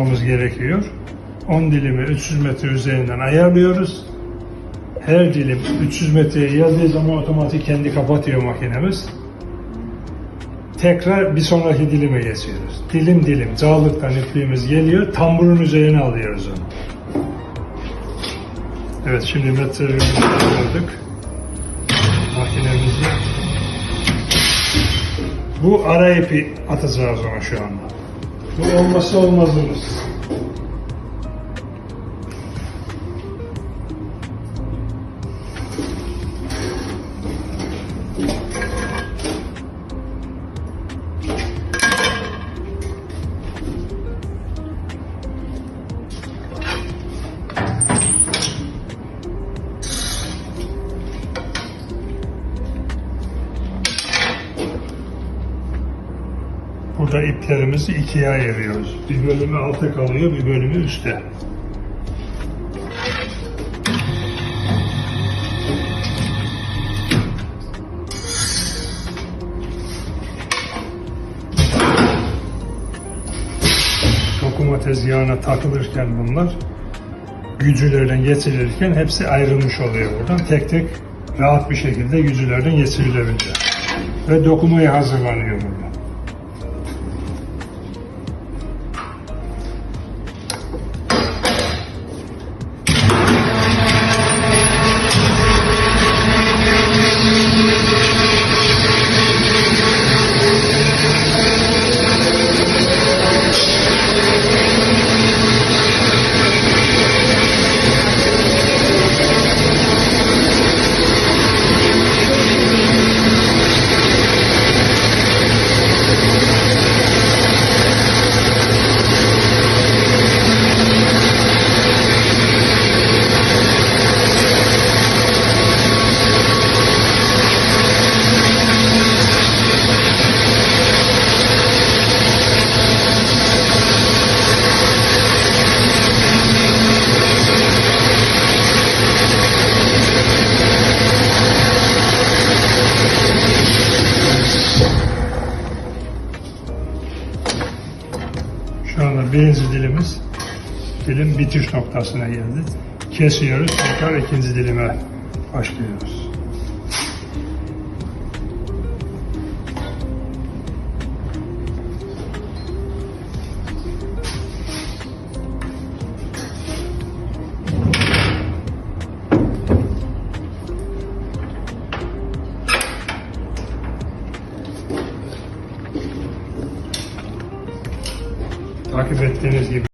yapmamız gerekiyor. 10 dilimi 300 metre üzerinden ayarlıyoruz. Her dilim 300 metreye yazdığı zaman otomatik kendi kapatıyor makinemiz. Tekrar bir sonraki dilime geçiyoruz. Dilim dilim cağlıktan ipliğimiz geliyor. Tamburun üzerine alıyoruz onu. Evet şimdi metrelerimizi aldık. Makinemizi. Bu ara ipi atacağız ona şu anda. Bu olmazsa olmazımız. Burada iplerimizi ikiye ayırıyoruz. Bir bölümü altta kalıyor, bir bölümü üstte. Dokuma tezgahına takılırken bunlar gücülerden geçirilirken hepsi ayrılmış oluyor buradan. Tek tek rahat bir şekilde gücülerden geçirilebilecek. Ve dokumaya hazırlanıyor burada. Anda birinci dilimiz dilim bitiş noktasına geldi. Kesiyoruz, tekrar ikinci dilime başlıyoruz. Takip ettiğiniz gibi